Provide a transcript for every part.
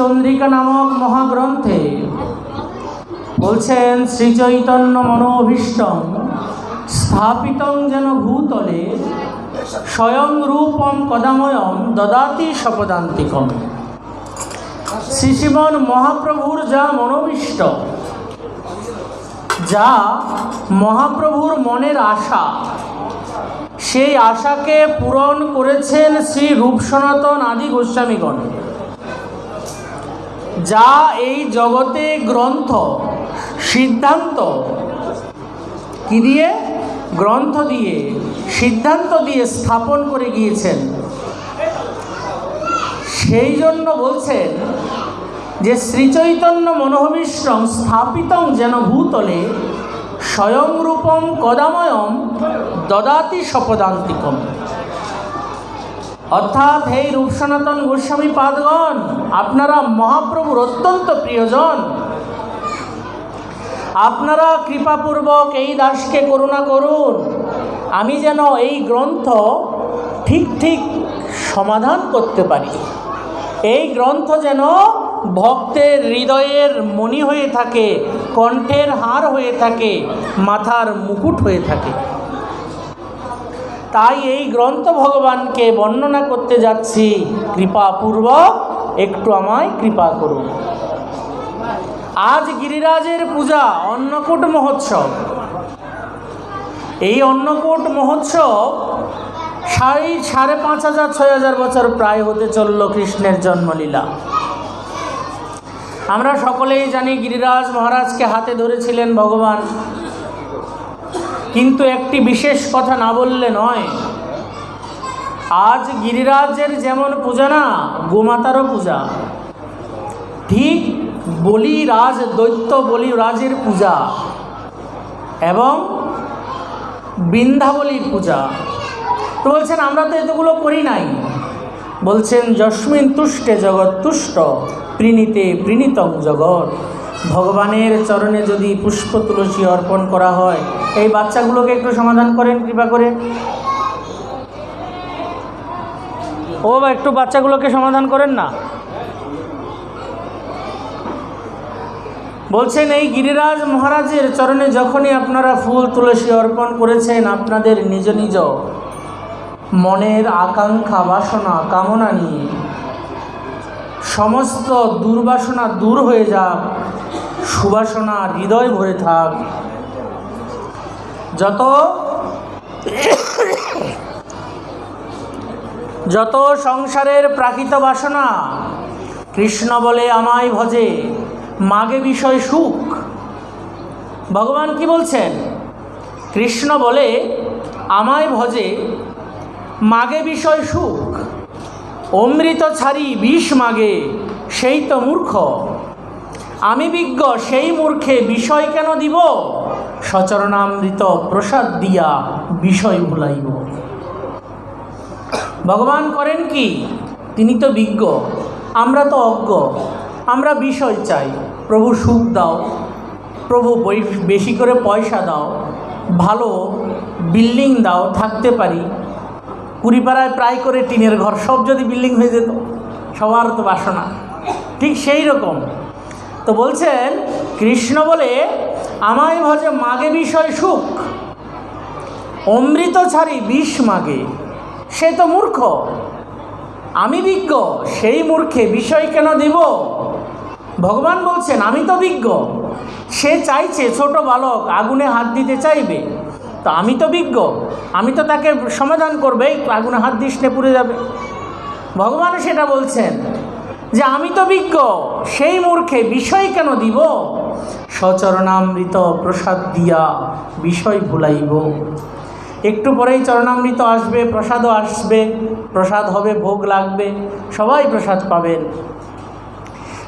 চন্দ্রিকা নামক মহাগ্রন্থে বলছেন, শ্রীচৈতন্য মনোভীষ্টম স্থাপিতং যেন ভূতলে স্বয়ং রূপম কদাময়ম দদাতি শপদান্তিকম শ্রীশিবন মহাপ্রভুর যা মনোভীষ্ট, যা মহাপ্রভুর মনের আশা, সেই আশাকে পূরণ করেছেন শ্রী রূপ সনাতন আদি গোস্বামীগণ। যা এই জগতে গ্রন্থ, সিদ্ধান্ত। কি দিয়ে? গ্রন্থ দিয়ে, সিদ্ধান্ত দিয়ে স্থাপন করে গিয়েছেন। সেই জন্য বলছেন যে শ্রীচৈতন্য মনোহমিশ্রম স্থাপিতং যেন ভূতলে স্বয়ংরূপম কদাময়ম দদাতি শপদান্তিকম অর্থাৎ হে রূপ সনাতন গোস্বামী পাদগণ, আপনারা মহাপ্রভুর অত্যন্ত প্রিয়জন। আপনারা কৃপাপূর্বক এই দাসকে করুণা করুন। আমি যেন এই গ্রন্থ ঠিক ঠিক সমাধান করতে পারি। এই গ্রন্থ যেন ভক্তের হৃদয়ের মণি হয়ে থাকে, কণ্ঠের হার হয়ে থাকে, মাথার মুকুট হয়ে থাকে। তাই এই গ্রন্থ ভগবানকে বর্ণনা করতে যাচ্ছি। কৃপাপূর্বক একটু আমায় কৃপা করুন। আজ গিরিরাজের পূজা অন্নকূট মহোৎসব। এই অন্নকূট মহোৎসব সাড়ে সাড়ে পাঁচ হাজার, ছয় হাজার বছর প্রায় হতে চলল কৃষ্ণের জন্মলীলা। আমরা সকলেই জানি গিরিরাজ মহারাজকে হাতে ধরেছিলেন ভগবান। কিন্তু একটি বিশেষ কথা না বললে নয়। আজ গিরিরাজের যেমন পূজা না, গোমাতারও পূজা। ঠিক বলি রাজ, দৈত্য বলি রাজের পূজা এবং বৃন্দাবলীর পূজা। তো বলছেন, আমরা তো এতগুলো করি নাই। বলছেন, যস্মিন তুষ্টে জগৎ তুষ্ট, প্রীণিতে প্রীণিতং জগৎ। ভগবানের চরণে যদি পুষ্প তুলসী অর্পণ করা হয়, এই বাচ্চাগুলোকে একটু সমাধান করেন, কৃপা করে ও বা, একটু বাচ্চাগুলোকে সমাধান করেন না? বলছেন, এই গিরিরাজ মহারাজের চরণে যখনই আপনারা ফুল তুলসী অর্পণ করেছেন, আপনাদের নিজ নিজ মনের আকাঙ্ক্ষা, বাসনা, কামনা নিয়ে সমস্ত দুর্বাসনা দূর হয়ে যাক। সুবাসনা হৃদয় ভরে থাক। যত যত সংসারের প্রাকৃত বাসনা কৃষ্ণ বলে আমায় ভজে, মাগে বিষয় সুখ। ভগবান কি বলছেন? কৃষ্ণ বলে আমায় ভজে, মাগে বিষয় সুখ। অমৃত ছাড়ি বিষ মাগে, সেই তো মূর্খ। আমি বিজ্ঞ, সেই মূর্খে বিষয় কেন দিব? সচরণামৃত প্রসাদ দিয়া বিষয় ভুলাইব। ভগবান করেন কি? তিনি তো বিজ্ঞ, আমরা তো অজ্ঞ, আমরা বিষয় চাই। প্রভু সুখ দাও, প্রভু বেশি করে পয়সা দাও, ভালো বিল্ডিং দাও, থাকতে পারি। কুড়িপাড়ায় প্রায় করে টিনের ঘর, সব যদি বিল্ডিং হয়ে যেত, সবার তো বাসনা। ঠিক সেই রকম। তো বলছেন, কৃষ্ণ বলে, আমায় ভজে মাগে বিষয় সুখ, অমৃত ছাড়ি বিষ মাগে, সে তো মূর্খ। আমি বিজ্ঞ, সেই মূর্খে বিষয় কেন দেব? ভগবান বলছেন, আমি তো বিজ্ঞ, সে চাইছে ছোট বালক আগুনে হাত দিতে চাইবে। তো আমি তো বিজ্ঞ, আমি তো তাকে সমাধান করবে আগুনে হাত দিস পুড়ে যাবে। ভগবান সেটা বলছেন। যে আমি তো বিজ্ঞ, সেই মূর্খে বিষয় কেন দিব? সচরণামৃত প্রসাদ দিয়া বিষয় ভুলাইব। একটু পরেই চরণামৃত আসবে, প্রসাদও আসবে, প্রসাদ হবে, ভোগ লাগবে, সবাই প্রসাদ পাবেন।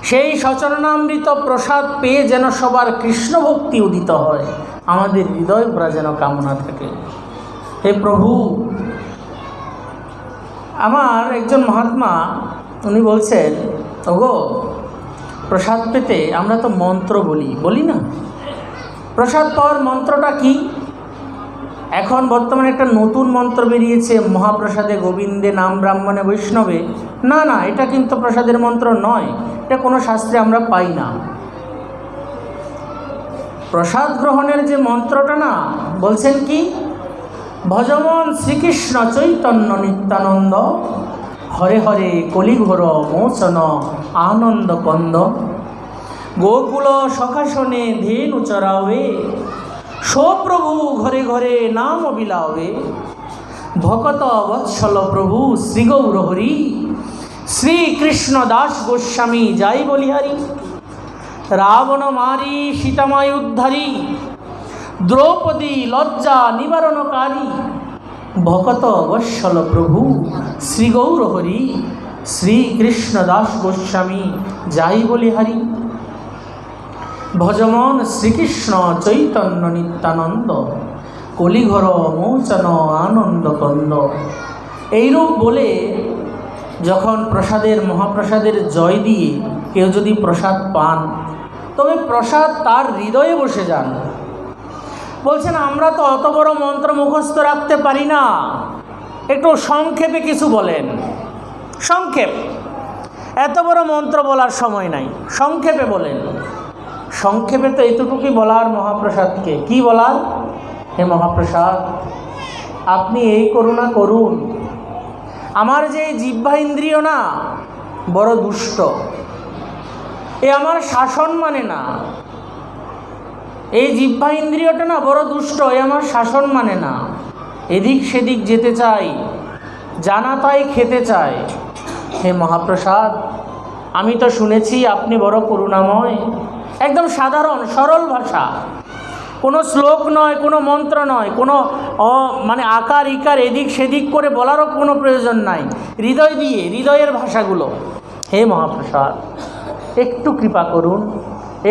সেই সচরণামৃত প্রসাদ পেয়ে যেন সবার কৃষ্ণ ভক্তি উদিত হয়, আমাদের হৃদয় ভরা যেন কামনা থাকে। হে প্রভু, আমার একজন মহাত্মা, উনি বলছেন ওগো, প্রসাদ পেতে আমরা তো মন্ত্র বলি বলি না? প্রসাদ পাওয়ার মন্ত্রটা কি? এখন বর্তমানে একটা নতুন মন্ত্র বেরিয়েছে, মহাপ্রসাদে গোবিন্দে নাম ব্রাহ্মণে বৈষ্ণবে। না না, এটা কিন্তু প্রসাদের মন্ত্র নয়, এটা কোনো শাস্ত্রে আমরা পাই না। প্রসাদ গ্রহণের যে মন্ত্রটা না, বলছেন কি? ভজমন শ্রীকৃষ্ণ চৈতন্য নিত্যানন্দ। হরে হরে কলিঘোর মোচন আনন্দ কন্দ। গোকুল সখাসনে ধেনু চরাবে সপ্রভু ঘরে ঘরে নাম বিলাবে ভকত বৎসল প্রভু শ্রী গৌর হরি শ্রীকৃষ্ণ দাস গোস্বামী যাই বলিহারি। রাবণ মারি সীতামায় উদ্ধারী, দ্রৌপদী লজ্জা নিবারণকারী ভকত বৎসল প্রভু, শ্রী গৌর হরি শ্রীকৃষ্ণ দাস গোস্বামী, যাই বলিহারি ভজমন শ্রীকৃষ্ণ চৈতন্য নিত্যানন্দ, কলিঘর মৌচন আনন্দ কন্দ। এইরূপ বলে যখন প্রসাদের, মহাপ্রসাদের জয় দিয়ে কেউ যদি প্রসাদ পান, তবে প্রসাদ তার হৃদয়ে বসে যান। বলছেন, আমরা তো অত বড় মন্ত্র মুখস্থ রাখতে পারি না। একটু সংক্ষেপে কিছু বলেন। সংক্ষেপ। এত বড় মন্ত্র বলার সময় নাই। সংক্ষেপে বলেন। সংক্ষেপে তো এতটুকুই বলার মহাপ্রসাদকে। কি বলার? হে মহাপ্রসাদ, আপনি এই করুণা করুন। আমার যে জিহ্বা ইন্দ্রিয় না, বড় দুষ্ট। এ আমার শাসন মানে না। এই জিহ্বা ইন্দ্রিয়টা না বড় দুষ্ট, এ আমার শাসন মানে না। এদিক সেদিক যেতে চাই, জানা তাই খেতে চায় হে মহাপ্রসাদ, আমি তো শুনেছি আপনি বড় করুণাময়। একদম সাধারণ, সরল ভাষা। কোনো শ্লোক নয়, কোনো মন্ত্র নয়, কোনো মানে আকার, ইকার, এদিক সেদিক করে বলারও কোনো প্রয়োজন নাই। হৃদয় দিয়ে, হৃদয়ের ভাষাগুলো। হে মহাপ্রসাদ, একটু কৃপা করুন,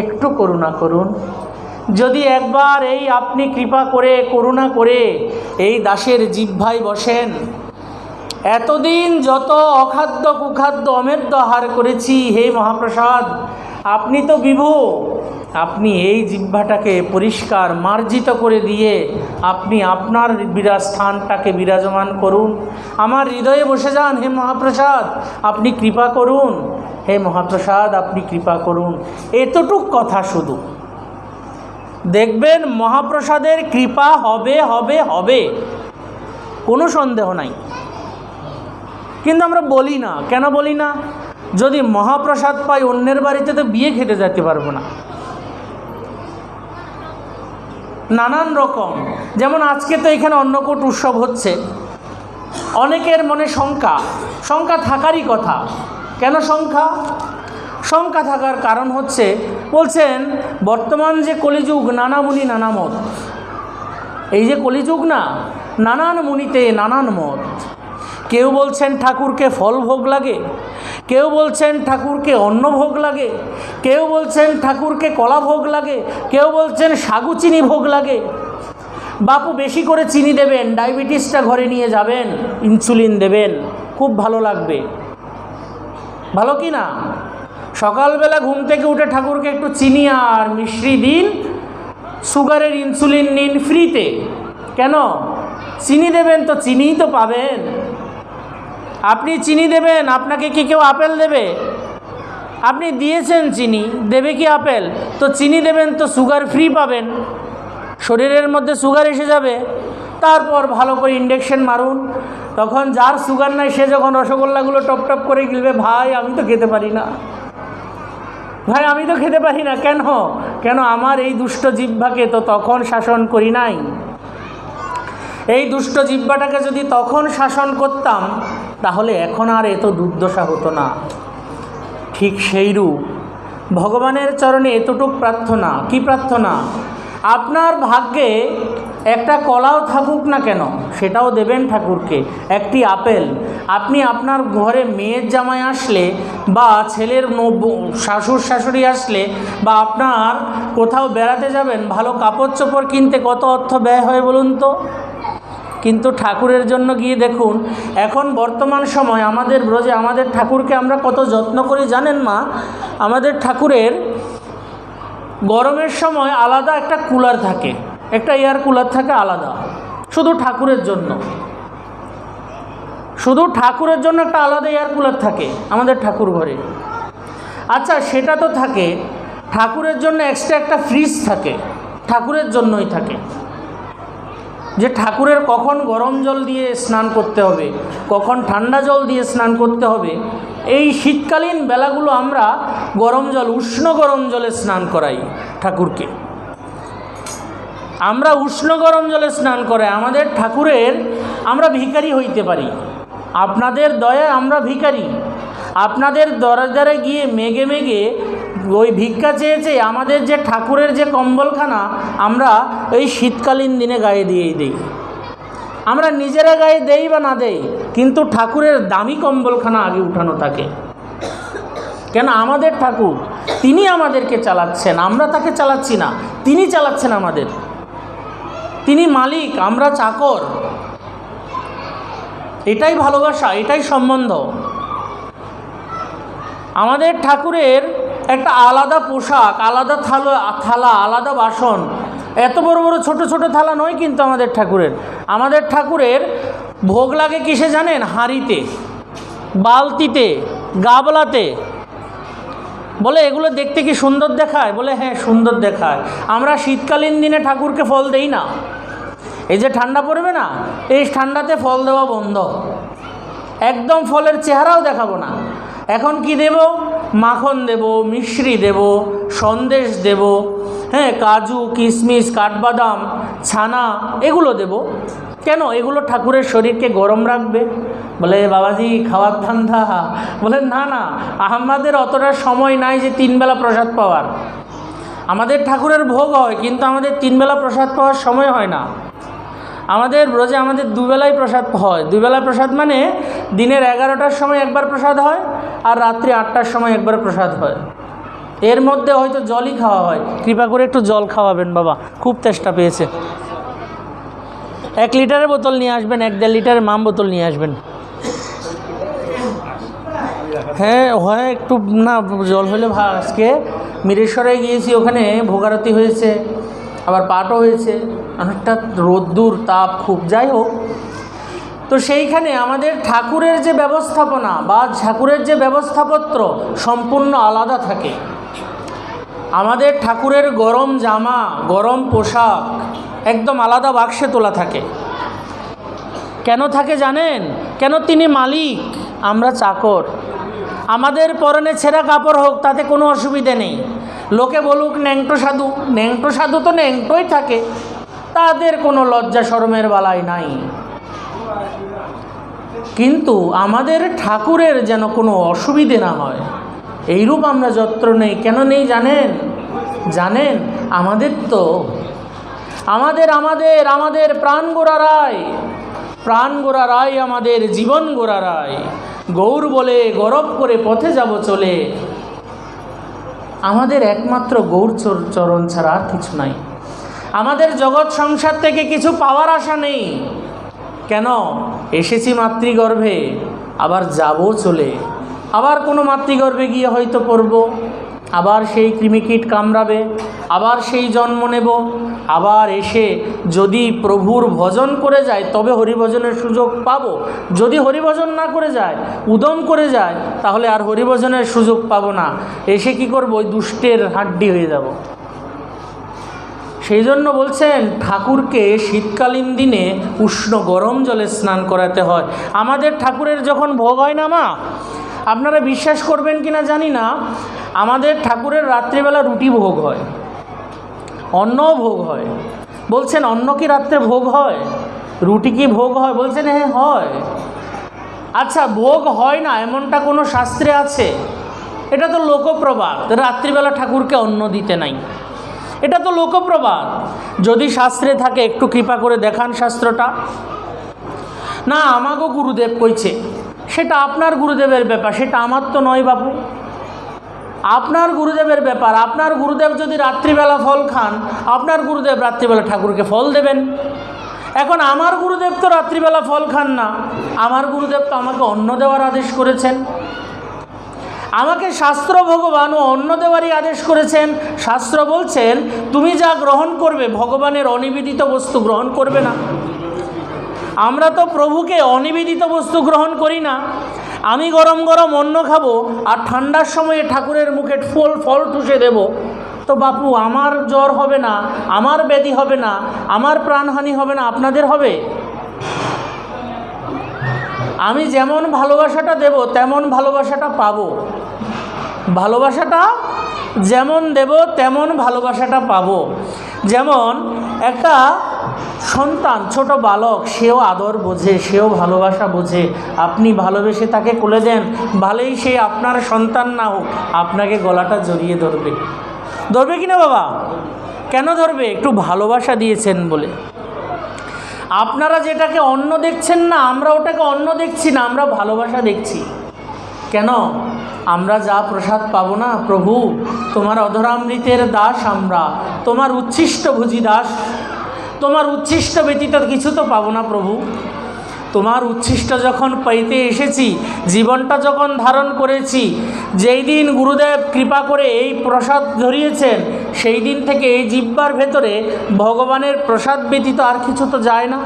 একটু করুণা করুন যদি একবার এই আপনি কৃপা করে, করুণা করে এই দাসের জিহ্বায় বসেন, এতদিন যত অখাদ্য কুখাদ্য অমেদ্য আহার করেছি, হে মহাপ্রসাদ, আপনি তো বিভু, আপনি এই জিহ্বাটাকে পরিষ্কার মার্জিত করে দিয়ে আপনি আপনার বিরাজ স্থানটাকে বিরাজমান করুন। আমার হৃদয়ে বসে যান, হে মহাপ্রসাদ, আপনি কৃপা করুন, হে মহাপ্রসাদ, আপনি কৃপা করুন। এতটুক কথা শুধু। দেখবেন মহাপ্রসাদের কৃপা হবে হবে হবে। কোনো সন্দেহ নাই। কিন্তু আমরা বলি না। কেন বলি না? যদি মহাপ্রসাদ পাই, অন্যের বাড়িতে তো বিয়ে খেতে যেতে পারব না। নানান রকম। যেমন আজকে তো এখানে অন্নকূট উৎসব হচ্ছে। অনেকের মনে শঙ্কা। শঙ্কা থাকারই কথা। কেন শঙ্কা? শঙ্কা থাকার কারণ হচ্ছে বলছেন, বর্তমান যে কলিযুগ, নানা মুনি, নানা মত। এই যে কলিযুগ না, নানান মুনিতে নানান মত। কেউ বলছেন ঠাকুরকে ফল ভোগ লাগে, কেউ বলছেন ঠাকুরকে অন্ন ভোগ লাগে, কেউ বলছেন ঠাকুরকে কলা ভোগ লাগে, কেউ বলছেন সাগু চিনি ভোগ লাগে। বাপু, বেশি করে চিনি দেবেন, ডায়াবেটিসটা ঘরে নিয়ে যাবেন, ইনসুলিন দেবেন, খুব ভালো লাগবে। ভালো কি না? সকালবেলা ঘুম থেকে উঠে ঠাকুরকে একটু চিনি আর মিশ্রি দিন। সুগারের ইনসুলিন নিন ফ্রিতে কেন? চিনি দেবেন তো চিনিই তো পাবেন। আপনি চিনি দেবেন, আপনাকে কি কেউ আপেল দেবে? আপনি দিয়েছেন চিনি, দেবে কি আপেল? তো চিনি দেবেন তো সুগার ফ্রি পাবেন। শরীরের মধ্যে সুগার এসে যাবে। তারপর ভালো করে ইন্ডেকশন মারুন। তখন যার সুগার নাই, সে যখন রসগোল্লাগুলো টপ টপ করে গিলবে, ভাই, আমি তো খেতে পারি না। ভাই, আমি তো খেতে পারি না, কেন? কেন আমার এই দুষ্ট জিহ্বাকে তো তখন শাসন করি নাই? এই দুষ্ট জিহ্বাটাকে যদি তখন শাসন করতাম, তাহলে এখন আর এত দুর্দশা হতো না। ঠিক সেইরূপ ভগবানের চরণে এতটুক প্রার্থনা, কি প্রার্থনা? আপনার ভাগ্যে একটা কলাও থাকুক না কেন, সেটাও দেবেন ঠাকুরকে। একটি আপেল। আপনি আপনার ঘরে মেয়ের জামাই আসলে বা ছেলের শাশুর শাশুড়ি আসলে বা আপনার কোথাও বেড়াতে যাবেন, ভালো কাপড় চোপড় কিনতে কত অর্থ ব্যয় হয় বলুন তো? কিন্তু ঠাকুরের জন্য গিয়ে দেখুন, এখন বর্তমান সময় আমাদের ব্রজে, আমাদের ঠাকুরকে আমরা কত যত্ন করি জানেন মা? আমাদের ঠাকুরের গরমের সময় আলাদা একটা কুলার থাকে। একটা এয়ার কুলার থাকে আলাদা। শুধু ঠাকুরের জন্য। শুধু ঠাকুরের জন্য একটা আলাদা এয়ার কুলার থাকে আমাদের ঠাকুর ঘরে। আচ্ছা সেটা তো থাকে। ঠাকুরের জন্য এক্সট্রা একটা ফ্রিজ থাকে। ঠাকুরের জন্যই থাকে। যে ঠাকুরের কখন গরম জল দিয়ে স্নান করতে হবে, কখন ঠান্ডা জল দিয়ে স্নান করতে হবে, এই শীতকালীন বেলাগুলো আমরা গরম জল, উষ্ণ গরম জলে স্নান করাই ঠাকুরকে। আমরা উষ্ণ গরম জলে স্নান করে আমাদের ঠাকুরের আমরা হইতে পারি। আপনাদের দয়ায় আমরা ভিখারি। আপনাদের দরজারে গিয়ে মেঘে মেঘে ওই ভিক্ষা চেয়েছে আমাদের যে ঠাকুরের যে কম্বলখানা, আমরা এই শীতকালীন দিনে গায়ে দিয়েই দিই। আমরা নিজেরা গায়ে দেই বা না দেই, কিন্তু ঠাকুরের দামি কম্বলখানা আগে উঠানো থাকে। কেন আমাদের ঠাকুর, তিনি আমাদেরকে চালাচ্ছেন, আমরা তাকে চালাচ্ছি না, তিনি চালাচ্ছেন আমাদের। তিনি মালিক, আমরা চাকর। এটাই ভালোবাসা, এটাই সম্বন্ধ। আমাদের ঠাকুরের একটা আলাদা পোশাক, আলাদা থালা থালা, আলাদা বাসন। এত বড় বড় ছোট ছোট থালা নয় কিন্তু আমাদের ঠাকুরের। আমাদের ঠাকুরের ভোগ লাগে কিসে জানেন? হাঁড়িতে, বালতিতে, গাবলাতে। বলে, এগুলো দেখতে কি সুন্দর দেখায়? বলে হ্যাঁ সুন্দর দেখায়। আমরা শীতকালীন দিনে ঠাকুরকে ফল দেই না। এই যে ঠান্ডা পড়বে না, এই ঠান্ডাতে ফল দেওয়া বন্ধ। একদম ফলের চেহারাও দেখাবো না। এখন কি দেব? মাখন দেব, মিশ্রি দেব, সন্দেশ দেব হ্যাঁ কাজু কিশমিশ কাঠবাদাম, ছানা, এগুলো দেব। কেন? এগুলো ঠাকুরের শরীরকে গরম রাখবে? বলে, বাবাজি, খাওয়ার ধান্দা। বলে, না না, আমাদের অতটা সময় নাই যে তিনবেলা প্রসাদ পাওয়ার। আমাদের ঠাকুরের ভোগ হয়, কিন্তু আমাদের তিনবেলা প্রসাদ পাওয়ার সময় হয় না। আমাদের রোজে আমাদের দুবেলায় প্রসাদ হয়। দুবেলা প্রসাদ মানে দিনের এগারোটার সময় একবার প্রসাদ হয় আর রাত্রি আটটার সময় একবার প্রসাদ হয়। এর মধ্যে হয়তো জলই খাওয়া হয়। কৃপা করে একটু জল খাওয়াবেন, বাবা। খুব তেষ্টা পেয়েছে। এক লিটারের বোতল নিয়ে আসবেন, এক দেড় লিটারের মাম বোতল নিয়ে আসবেন। হ্যাঁ হয় একটু, না, জল হলে আজকে মিরেশ্বরে গিয়েছি, ওখানে ভোগারতি হয়েছে, আবার পাটও হয়েছে, অনেকটা রোদ্দুর, তাপ খুব, যাই হোক। তো সেইখানে আমাদের ঠাকুরের যে ব্যবস্থাপনা বা ঠাকুরের যে ব্যবস্থাপত্র সম্পূর্ণ আলাদা থাকে। আমাদের ঠাকুরের গরম জামা, গরম পোশাক একদম আলাদা বাক্সে তোলা থাকে। কেন থাকে জানেন? কেন তিনি মালিক? আমরা চাকর। আমাদের পরনে ছেঁড়া কাপড় হোক, তাতে কোনো অসুবিধে নেই। লোকে বলুক, ন্যাংটো সাধু। ন্যাংটো সাধু তো ন্যাংটোই থাকে। তাদের কোনো লজ্জা শরমের বালাই নাই। কিন্তু আমাদের ঠাকুরের যেন কোনো অসুবিধে না হয়, এইরূপ আমরা যত্র নেই। কেন নেই জানেন? জানেন, আমাদের তো আমাদের আমাদের আমাদের প্রাণ গোড়া রায়। প্রাণ গোড়া রায় আমাদের, জীবন গোড়া রায়। গৌর বলে গরব করে পথে যাব চলে। আমাদের একমাত্র গৌর চর- চরণ ছাড়া আর কিছু নাই। আমাদের জগৎ সংসার থেকে কিছু পাওয়ার আশা নেই। কেন? এসেছি মাতৃগর্ভে, আবার যাব চলে। আবার কোনো মাতৃগর্ভে গিয়ে হয়তো পড়ব। আবার সেই কৃমিকীট কামড়াবে, আবার সেই জন্ম নেব, আবার এসে যদি প্রভুর ভজন করে যায়, তবে হরিভজনের সুযোগ পাব। যদি হরিভজন না করে যায়, উদম করে যায়, তাহলে আর হরিভজনের সুযোগ পাব না। এসে কি করব? ওই দুষ্টের হাড্ডি হয়ে যাব। সেই জন্য বলছেন, ঠাকুরকে শীতকালীন দিনে উষ্ণ গরম জলে স্নান করাতে হয়। আমাদের ঠাকুরের যখন ভোগ হয় না মা, আপনারা বিশ্বাস করবেন কি না জানি না আমাদের ঠাকুরের রাত্রিবেলা রুটি ভোগ হয়, অন্নও ভোগ হয়। বলছেন, অন্ন কি রাত্রে ভোগ হয়? রুটি কি ভোগ হয়? বলছেন হ্যাঁ হয়। আচ্ছা ভোগ হয় না, এমনটা কোনো শাস্ত্রে আছে? এটা তো লোকপ্রবাদ, রাত্রিবেলা ঠাকুরকে অন্ন দিতে নাই। এটা তো লোকপ্রবাদ। যদি শাস্ত্রে থাকে, একটু কৃপা করে দেখান শাস্ত্রটা। না আমাকেও গুরুদেব কইছে, সেটা আপনার গুরুদেবের ব্যাপার, সেটা আমার তো নয় বাপু। আপনার গুরুদেবের ব্যাপার, আপনার গুরুদেব যদি রাত্রিবেলা ফল খান, আপনার গুরুদেব রাত্রিবেলা ঠাকুরকে ফল দেবেন। এখন আমার গুরুদেব তো রাত্রিবেলা ফল খান না, আমার গুরুদেব তো আমাকে অন্ন দেওয়ার আদেশ করেছেন। আমাকে শাস্ত্র ভগবান ও অন্ন দেওয়ারই আদেশ করেছেন। শাস্ত্র বলছেন, তুমি যা গ্রহণ করবে, ভগবানের অনিবেদিত বস্তু গ্রহণ করবে না। আমরা তো প্রভুকে অনিবেদিত বস্তু গ্রহণ করি না। আমি গরম গরম অন্ন খাব আর ঠান্ডার সময়ে ঠাকুরের মুখে ফল ফল টুসে দেব। তো বাপু, আমার জ্বর হবে না, আমার ব্যাধি হবে না, আমার প্রাণহানি হবে না, আপনাদের হবে? আমি যেমন ভালোবাসাটা দেব, তেমন ভালোবাসাটা পাবো। ভালোবাসাটা যেমন দেব, তেমন ভালোবাসাটা পাবো। যেমন একটা সন্তান, ছোট বালক, সেও আদর বোঝে, সেও ভালোবাসা বোঝে। আপনি ভালোবেসে তাকে কোলে দেন, ভালোই সে আপনার সন্তান না হোক, আপনাকে গলাটা জড়িয়ে ধরবে। ধরবে কি না বাবা? কেন ধরবে? একটু ভালোবাসা দিয়েছেন বলে। আপনারা যেটাকে অন্য দেখছেন না, আমরা ওটাকে অন্য দেখছি না, আমরা ভালোবাসা দেখছি। কেন? আমরা যা প্রসাদ পাবো না, প্রভু, তোমার অধরামৃতের দাস আমরা, তোমার উচ্ছিষ্ট ভুজি দাস তোমার উচ্ছিষ্ট ব্যতীত কিছু তো পাবো না প্রভু। তোমার উচ্ছিষ্ট যখন পাইতে এসেছি, জীবনটা যখন ধারণ করেছি, যেই দিন গুরুদেব কৃপা করে এই প্রসাদ ধরিয়েছেন, সেই দিন থেকে এই জিব্বার ভেতরে ভগবানের প্রসাদ ব্যতীত আর কিছু তো যায় না।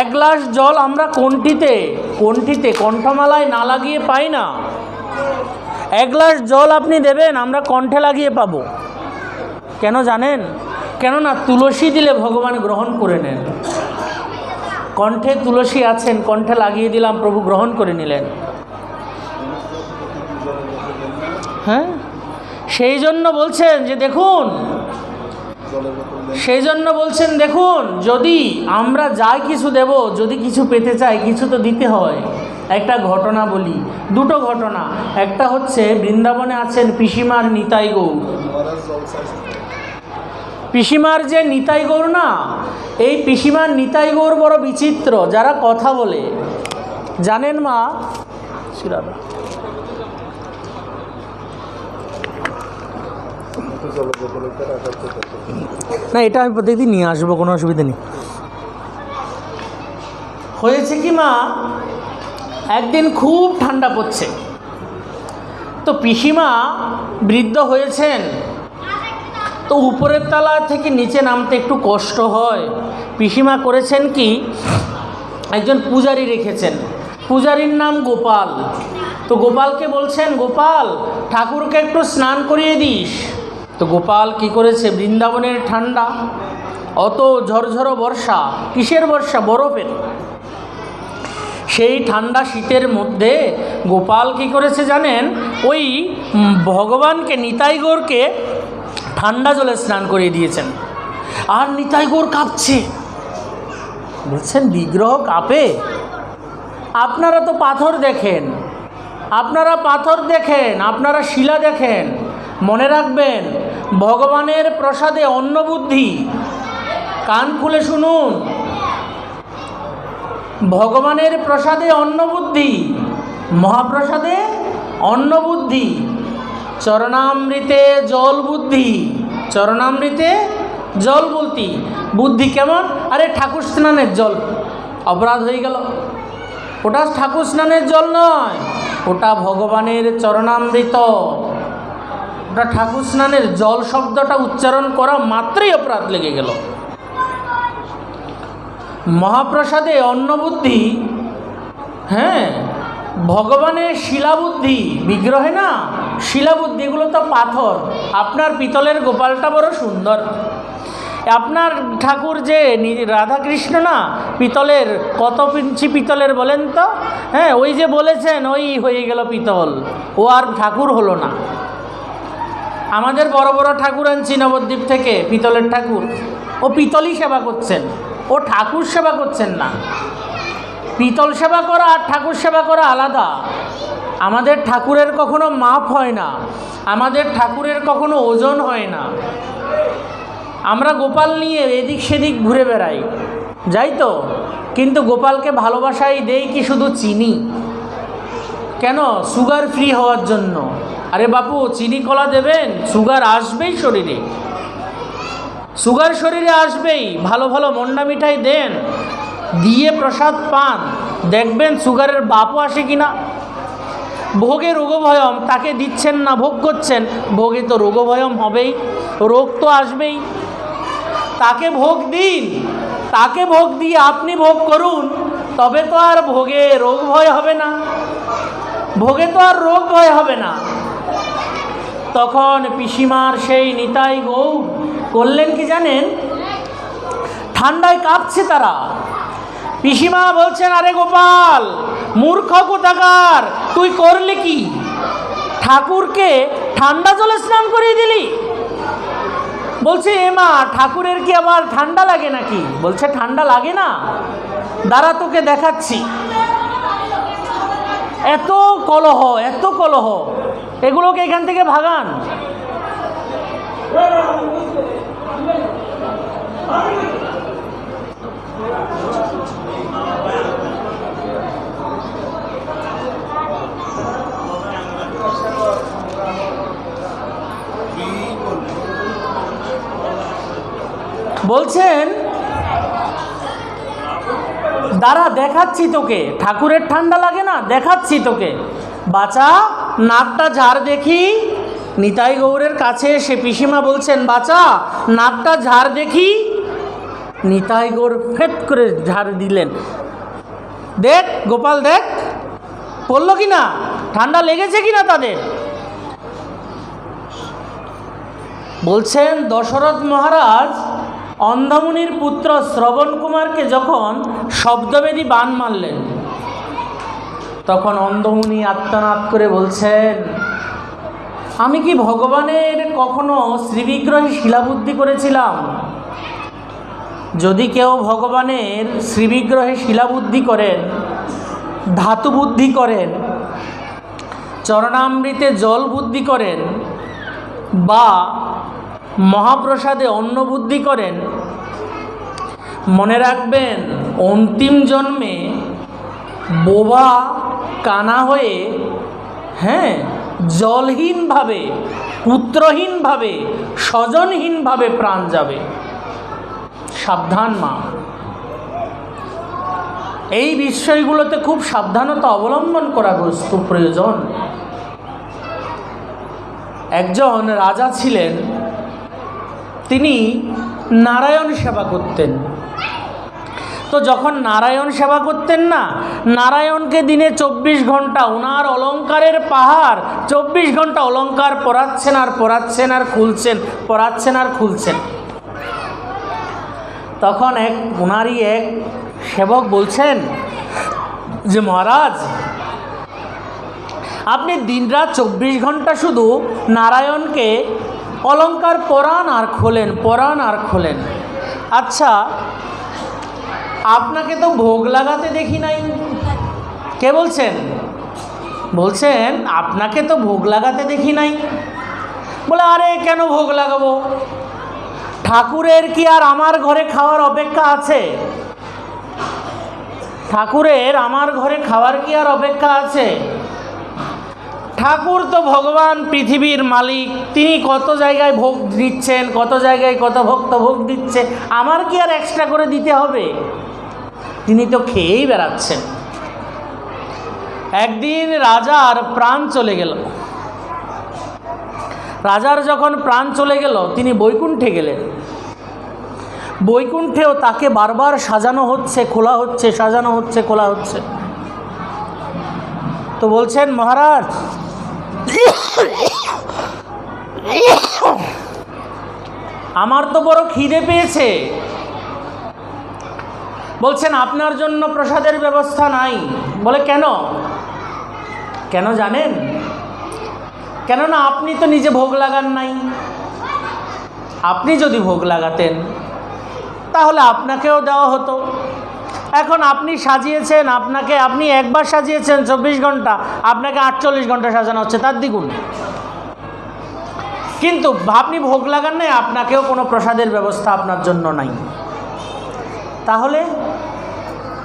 এক গ্লাস জল আমরা কোনটিতে কোনটিতে, কণ্ঠমালায় না লাগিয়ে পাই না। এক গ্লাস জল আপনি দেবেন, আমরা কণ্ঠে লাগিয়ে পাবো। কেন জানেন? কেননা তুলসী দিলে ভগবান গ্রহণ করে নেন। কণ্ঠে তুলসী আছেন, কণ্ঠে লাগিয়ে দিলাম, প্রভু গ্রহণ করে নিলেন। হ্যাঁ? সেই জন্য বলছেন যে দেখুন, সেই জন্য বলছেন, দেখুন, যদি আমরা যাই কিছু দেব, যদি কিছু পেতে চাই, কিছু তো দিতে হয়। একটা ঘটনা বলি, দুটো ঘটনা। একটা হচ্ছে বৃন্দাবনে আছেন পিসিমার নিতাই গৌর পিসিমার যে নিতাই গৌর না, এই পিসিমার নিতাই গৌর বড় বিচিত্র, যারা কথা বলে। জানেন মা? না, এটা আমি প্রত্যেকদিন নিয়ে আসব, কোনো অসুবিধা নেই। হয়েছে কি মা, একদিন খুব ঠান্ডা পড়ছে। তো পিসিমা বৃদ্ধ হয়েছেন তো উপরের তলা থেকে নিচে নামতে একটু কষ্ট হয়। পিসিমা করেছেন কি? একজন পূজারি রেখেছেন। পূজারীর নাম গোপাল। তো গোপালকে বলছেন, গোপাল, ঠাকুরকে একটু স্নান করিয়ে দিস। তো গোপাল কি করেছে? বৃন্দাবনের ঠান্ডা, অত ঝরঝরো বর্ষা, কিসের বর্ষা? বরফের। সেই ঠান্ডা শীতের মধ্যে গোপাল কি করেছে জানেন? ওই ভগবানকে, নিতাই গৌরকে ঠান্ডা জলে স্নান করিয়ে দিয়েছেন। আর নিতাই গৌর কাঁপছে। বলছেন, বিগ্রহ কাঁপে? আপনারা তো পাথর দেখেন। আপনারা পাথর দেখেন, আপনারা শিলা দেখেন। মনে রাখবেন, ভগবানের প্রসাদে অন্ন বুদ্ধি। কান খুলে শুনুন। ভগবানের প্রসাদে অন্নবুদ্ধি মহাপ্রসাদে অন্নবুদ্ধি চরণামৃতে জল বুদ্ধি। চরণামৃতে জল বলতি। বুদ্ধি কেমন? আরে ঠাকুর স্নানের জল। অপরাধ হয়ে গেল। ওটা ঠাকুর স্নানের জল নয়, ওটা ভগবানের চরণামৃত। ওটা ঠাকুর স্নানের জল শব্দটা উচ্চারণ করা মাত্রই অপরাধ লেগে গেল। মহাপ্রসাদে অন্নবুদ্ধি হ্যাঁ ভগবানের শিলাবুদ্ধি, বিগ্রহে না? শিলাবুদ্ধি, এগুলো তো পাথর। আপনার পিতলের গোপালটা বড় সুন্দর। আপনার ঠাকুর যে রাধাকৃষ্ণ না, পিতলের, কত পিঞ্চি পিতলের বলেন তো? হ্যাঁ ওই যে বলেছেন, ওই হয়ে গেল পিতল। ও আর ঠাকুর হলো না। আমাদের বড় বড় ঠাকুর আনছি নবদ্বীপ থেকে, পিতলের ঠাকুর। ও পিতলই সেবা করছেন। ও ঠাকুর সেবা করছেন না। পিতল সেবা করা আর ঠাকুর সেবা করা আলাদা। আমাদের ঠাকুরের কখনো মাপ হয় না, আমাদের ঠাকুরের কখনো ওজন হয় না। আমরা গোপাল নিয়ে এদিক সেদিক ঘুরে বেড়াই, যাই তো? কিন্তু গোপালকে ভালোবাসাই দেই কি শুধু চিনি? কেন? সুগার ফ্রি হওয়ার জন্য। আরে বাপু, চিনি কলা দেবেন? সুগার আসবেই শরীরে। সুগার শরীরে আসবেই, ভালো ভালো মন্ডা মিঠাই দেন। দিয়ে প্রসাদ পান, দেখবেন সুগারের বাপও আসে কি না ভোগে রোগভয়ম, তাকে দিচ্ছেন না, ভোগ করছেন, ভোগে তো রোগভয়ম হবেই, রোগ তো আসবেই। তাকে ভোগ দিন, তাকে ভোগ দিয়ে আপনি ভোগ করুন, তবে তো আর ভোগে রোগ ভয় হবে না। ভোগে তো আর রোগ ভয় হবে না। তখন পিসিমার সেই নিতাই গৌ করলেন কি জানেন? ঠান্ডায় কাঁপছে তারা। পিসিমা বলছেন, আরে গোপাল, মূর্খ কোথাকার, তুই করলি কি? ঠাকুরকে ঠান্ডা জলে স্নান করিয়ে দিলি? বলছে, এ মা, ঠাকুরের কি আবার ঠান্ডা লাগে নাকি? বলছে, ঠান্ডা লাগে না। দাঁড়া, তোকে দেখাচ্ছি। এত কলহ এত কলহ। এগুলোকে এখান থেকে ভাগান। বলছেন, দাঁড়া, দেখাচ্ছি তোকে। ঠাকুরের ঠান্ডা লাগে না, দেখাচ্ছি তোকে। বাচ্চা নাকটা ঝাড় দেখি। নিতাই গৌরের কাছে সে পিসিমা বলছেন বাচ্চা নাকটা ঝাড় দেখি। নিতাই গৌর ফেট করে ঝাড় দিলেন। দেখ, গোপাল, দেখ, পড়ল কি না? ঠান্ডা লেগেছে কি না তাদের? বলছেন, দশরথ মহারাজ অন্ধমুনির পুত্র শ্রবণ কুমারকে যখন শব্দবেদী বান মারলেন, তখন অন্ধমুনি আত্মনাদ করে বলছেন, আমি কি ভগবানের কখনো শ্রীবিগ্রহে শিলাবুদ্ধি করেছিলাম? যদি কেউ ভগবানের শ্রীবিগ্রহে শিলাবুদ্ধি করেন ধাতু বুদ্ধি করেন, চরণামৃতে জল বুদ্ধি করেন বা মহাপ্রসাদে অন্ন বুদ্ধি করেন। মনে রাখবেন, অন্তিম জন্মে বোবা কানা হয়ে হ্যাঁ জলহীনভাবে, পুত্রহীনভাবে, স্বজনহীনভাবে প্রাণ যাবে। সাবধান মা। এই বিষয়গুলোতে খুব সাবধানতা অবলম্বন করা প্রয়োজন একজন রাজা ছিলেন তিনি নারায়ণ সেবা করতেন। তো যখন নারায়ণ সেবা করতেন না, নারায়ণকে দিনে চব্বিশ ঘণ্টা ওনার অলংকারের পাহাড়, চব্বিশ ঘণ্টা অলংকার পরাচ্ছেন আর পরাচ্ছেন আর খুলছেন, পরাচ্ছেন আর খুলছেন। তখন এক ওনারই এক সেবক বলছেন যে, মহারাজ, আপনি দিনরাত চব্বিশ ঘণ্টা শুধু নারায়ণকে অলংকার পরাণ আর খোলেন, পরাণ আর খোলেন। আচ্ছা আপনাকে তো ভোগ লাগাতে দেখি নাই। কে বলছেন? বলছেন, আপনাকে তো ভোগ লাগাতে দেখি নাই। বলে, আরে, কেন ভোগ লাগাবো? ঠাকুরের কি আর আমার ঘরে খাওয়ার অপেক্ষা আছে? ঠাকুরের আমার ঘরে খাওয়ার কি আর অপেক্ষা আছে? ঠাকুর তো ভগবান পৃথিবীর মালিক। তিনি কত জায়গায় ভোগ দিচ্ছেন, কত জায়গায় কত ভক্ত ভোগ দিচ্ছে, আমার কি আর এক্সট্রা করে দিতে হবে? তিনি তো খেয়েই বেড়াচ্ছেন। একদিন রাজার প্রাণ চলে গেল। রাজার যখন প্রাণ চলে গেল, তিনি বৈকুণ্ঠে গেলেন। বৈকুণ্ঠেও তাকে বারবার সাজানো হচ্ছে, খোলা হচ্ছে, সাজানো হচ্ছে, খোলা হচ্ছে। তো বলছেন, মহারাজ আমার তো বড় খিদে পেয়েছে। বলছেন, আপনার জন্য প্রসাদের ব্যবস্থা নাই। বলে, কেন? কেন জানেন? কেননা আপনি তো নিজে ভোগ লাগান নাই। আপনি যদি ভোগ লাগাতেন, তাহলে আপনাকেও দেওয়া হতো। এখন আপনি সাজিয়েছেন, আপনাকে আপনি একবার সাজিয়েছেন চব্বিশ ঘণ্টা, আপনাকে আটচল্লিশ ঘণ্টা সাজানো হচ্ছে, তার দ্বিগুণ। কিন্তু আপনি ভোগ লাগান নাই, আপনাকেও কোনো প্রসাদের ব্যবস্থা আপনার জন্য নাই। তাহলে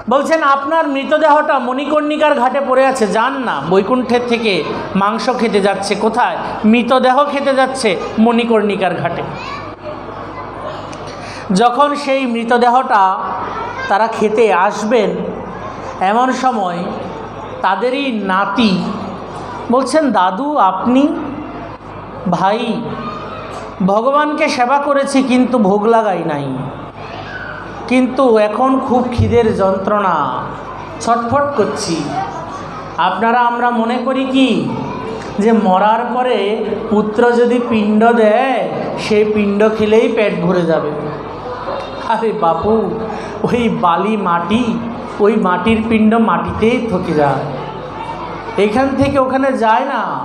বলছেন, আপনার মৃতদেহটা মণিকর্ণিকার ঘাটে পড়ে আছে, যান না, বৈকুণ্ঠের থেকে মাংস খেতে যাচ্ছে কোথায়? মৃতদেহ খেতে যাচ্ছে মণিকর্ণিকার ঘাটে। যখন সেই মৃতদেহটা তারা খেতে আসবেন এমন সময় তাদেরই নাতি বলছেন, দাদু, আপনি ভাই, ভগবানকে সেবা করেছি কিন্তু ভোগ লাগাই নাই। কিন্তু এখন খুব খিদের যন্ত্রণা, ছটফট করছি। আপনারা, আমরা মনে করি কি, যে মরার পরে পুত্র যদি পিণ্ড দেয়, সেই পিণ্ড খেলেই পেট ভরে যাবে। আরে বাপু, ওই বালি মাটি, ওই মাটির পিণ্ড মাটিতেই থেকে যায়। এখান থেকে ওখানে যায় না।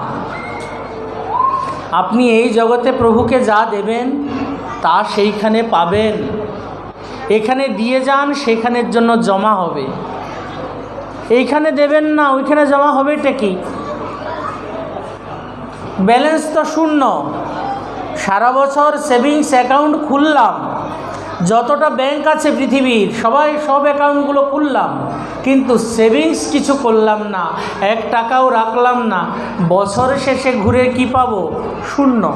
আপনি এই জগতে প্রভুকে যা দেবেন, তা সেইখানে পাবেন। এখানে দিয়ে যান, সেখানের জন্য জমা হবে। এইখানে দেবেন না, ওইখানে জমা হবে এটা কি? ব্যালেন্স তো শূন্য। সারা বছর সেভিংস অ্যাকাউন্ট খুললাম। যতটা ব্যাংক আছে পৃথিবীর, সবাই সব অ্যাকাউন্টগুলো খুললাম, কিন্তু সেভিংস কিছু করলাম না, এক টাকাও রাখলাম না। বছর শেষে ঘুরে কি পাবো? শূন্য।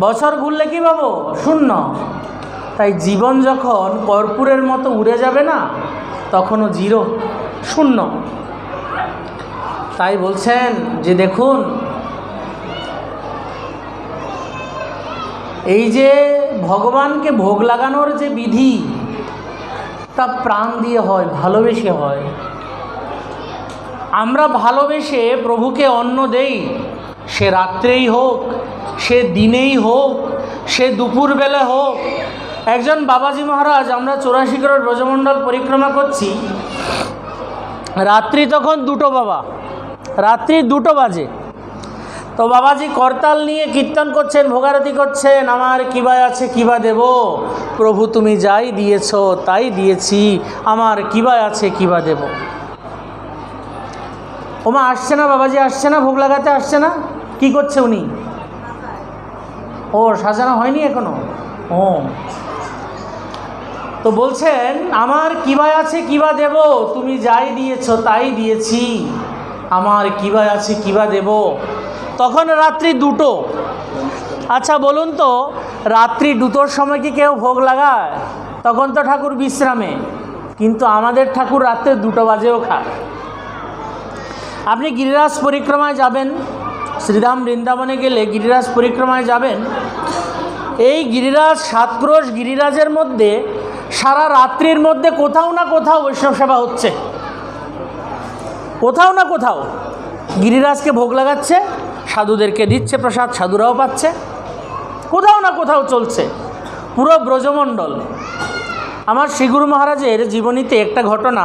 বছর ঘুরলে কি পাবো? শূন্য। তাই জীবন যখন কর্পূরের মতো উড়ে যাবে না, তখনও জিরো শূন্য। তাই বলছেন যে দেখুন এই যে ভগবানকে ভোগ লাগানোর যে বিধি, তা প্রাণ দিয়ে হয়, ভালোবেসে হয়। আমরা ভালোবেসে প্রভুকে অন্ন দেই। সে রাত্রেই হোক, সে দিনেই হোক, সে দুপুরবেলা হোক। একজন বাবাজি মহারাজ, আমরা চৌরাশি করোড় ব্রজমণ্ডল পরিক্রমা করছি। রাত্রি তখন দুটো বাবা। রাত্রি দুটো বাজে। তো বাবাজি করতাল নিয়ে কীর্তন করছেন, ভোগারতি করছেন, আমার কিবা আছে কিবা দেব। প্রভু তুমি যাই দিয়েছ, তাই দিয়েছি, আমার কিবা আছে কিবা দেব। ওমা, আসছে না বাবাজি, আসছে না? ভোগ লাগাতে আসছে না? কি করছে উনি? ও, সাজানো হয়নি এখনও? ও। তো বলছেন, আমার কিবা আছে কিবা দেব, তুমি যাই দিয়েছ, তাই দিয়েছি, আমার কিবা আছে কিবা দেব। তখন রাত্রি দুটো। আচ্ছা বলুন তো, রাত্রি দুটোর সময় কি কেউ ভোগ লাগায়? তখন তো ঠাকুর বিশ্রামে, কিন্তু আমাদের ঠাকুর রাত্রে দুটো বাজেও খায়। আপনি গিরিরাজ পরিক্রমায় যাবেন শ্রীরাম বৃন্দাবনে গেলে গিরিরাজ পরিক্রমায় যাবেন। এই গিরিরাজ, সাতক্রোশ গিরিরাজের মধ্যে, সারা রাত্রির মধ্যে কোথাও না কোথাও বৈষ্ণব সেবা হচ্ছে। কোথাও না কোথাও গিরিরাজকে ভোগ লাগাচ্ছে সাধুদেরকে দিচ্ছে প্রসাদ, সাধুরাও পাচ্ছে। কোথাও না কোথাও চলছে। পুরো ব্রজমণ্ডল। আমার শ্রীগুরু মহারাজের জীবনীতে একটা ঘটনা